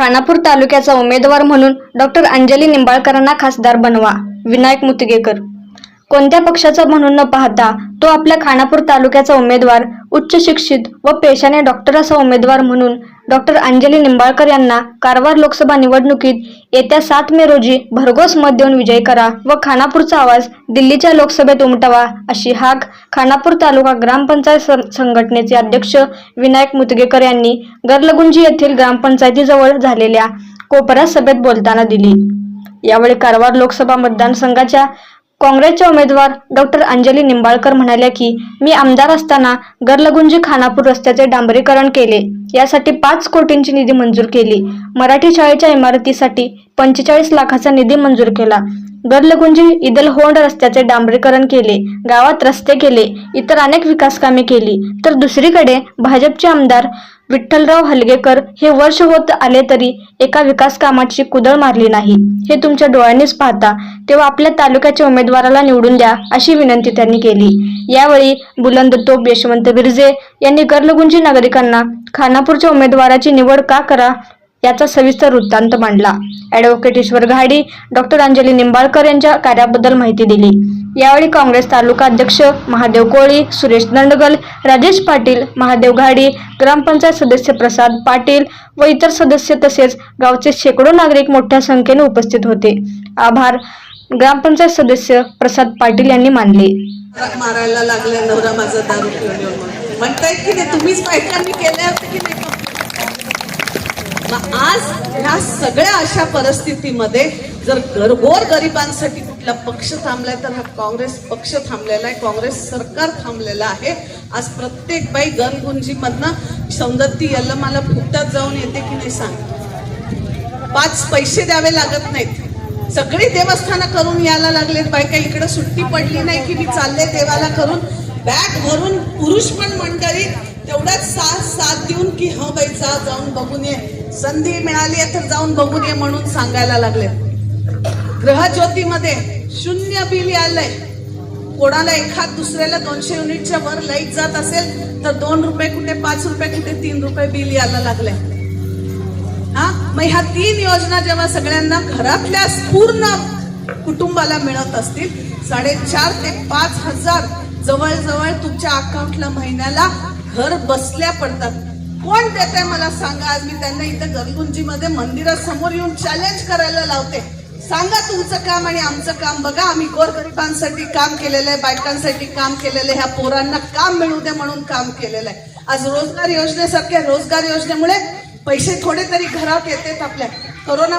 खानापूर तालुक्याचा उमेदवार म्हणून डॉक्टर अंजली निंबाळकरांना खासदार बनवा. विनायक मुतगेकर. कोणत्या पक्षाचा म्हणून न पाहता तो आपल्या खानापूर तालुक्याचा उमेदवार उच्च शिक्षित व पेशाने डॉक्टर असा उमेदवार म्हणून डॉक्टर अंजली निंबाळकर यांना कारवार लोकसभा निवडणुकीत येत्या सात मे रोजी भरघोस मत देऊन विजयी करा व खानापूरचा आवाज दिल्लीच्या लोकसभेत उमटवा अशी हाक खानापूर तालुका ग्रामपंचायत संघटनेचे अध्यक्ष विनायक मुतगेकर यांनी गरलगुंजी येथील ग्रामपंचायतीजवळ झालेल्या कोपरा सभेत बोलताना दिली. यावेळी कारवार लोकसभा मतदारसंघाच्या काँग्रेसच्या उमेदवार डॉक्टर अंजली निंबाळकर म्हणाल्या की मी आमदार असताना गरलगुंजी खानापूर रस्त्याचे डांबरीकरण केले. यासाठी पाच कोटींची निधी मंजूर केली. मराठी शाळेच्या इमारतीसाठी पंचेचाळीस लाखाचा निधी मंजूर केला. गरलगुंजी इदलहोंड रस्त्याचे डांबरीकरण केले. गावात रस्ते केले. इतर अनेक विकास कामे केली. तर दुसरीकडे भाजपचे आमदार विठ्ठलराव हलगेकर हे वर्ष होत आले तरी एका विकास कामाची कुदळ मारली नाही. हे तुमच्या डोळ्यांनीच पाहता. तेव्हा आपल्या तालुक्याच्या उमेदवाराला निवडून द्या अशी विनंती त्यांनी केली. यावेळी बुलंद तोप यशवंत बिरजे यांनी गर्लगुंजी नागरिकांना खानापूरच्या उमेदवाराची निवड का करा याचा सविस्तर वृत्तांत मांडला. ॲडव्होकेट ईश्वर घाडी डॉक्टर अंजली निंबाळकर यांच्या कार्याबद्दल माहिती दिली. यावेळी काँग्रेस तालुका अध्यक्ष महादेव कोळी सुरेश दंडगल राजेश पाटील महादेव घाडी ग्रामपंचायत सदस्य प्रसाद पाटील व इतर सदस्य तसेच गावचे शेकडो नागरिक मोठ्या संख्येने उपस्थित होते. आभार. ग्रामपंचायत सदस्य प्रसाद पाटील यांनी मानले. मारायला लागले नवरा माझा दारू म्हणताय की नाही तुम्हीच बायकांनी केले होते की नाही? आज ह्या सगळ्या अशा परिस्थितीमध्ये जर गरगोर गरिबांसाठी कुठला पक्ष थांबलाय तर हा काँग्रेस पक्ष थांबलेला आहे काँग्रेस सरकार थांबलेलं आहे. आज प्रत्येक बाई गनगुंजी मधनं सौंदत्ती मला फुकटात जाऊन येते की नाही सांग? पाच पैसे द्यावे लागत नाहीत. सगळी देवस्थानं करून यायला लागलेत. बायका इकडे सुट्टी पडली नाही की मी चालले देवाला करून. बॅग भरून पुरुष पण मंडळी तेवढ्याच साथ साथ देऊन की हो बाई जा जाऊन बघून ये. संधी मिळाली आहे तर जाऊन बघून ये म्हणून सांगायला लागले ग्रहज्योतीमध्ये शून्य बिल आलंय कोणाला एखाद दुसऱ्याला दोनशे युनिटच्या वर लाइट जात असेल तर दोन रुपये कुठे पाच रुपये कुठे तीन रुपये बिल यायला लागले हा? मग ह्या तीन योजना जेव्हा सगळ्यांना घरातल्या पूर्ण कुटुंबाला मिळत असतील साडेचार ते पाच हजार जवळजवळ तुमच्या अकाउंटला महिन्याला घर बसल्या पडतात. कोण देत आहे मला सांगा? आज मी त्यांना इथं गरगुंजी मध्ये मंदिरासमोर येऊन चॅलेंज करायला लावते. सांगा तुमचं काम आणि आमचं काम बघा. आम्ही गोरगरिबांसाठी काम केलेलं आहे बायकांसाठी काम केलेलं आहे. ह्या पोरांना काम मिळू दे म्हणून काम केलेलं आहे. आज रोजगार योजनेसारख्या रोजगार योजनेमुळे पैसे थोडे तरी घरात येतात आपल्या. कोरोना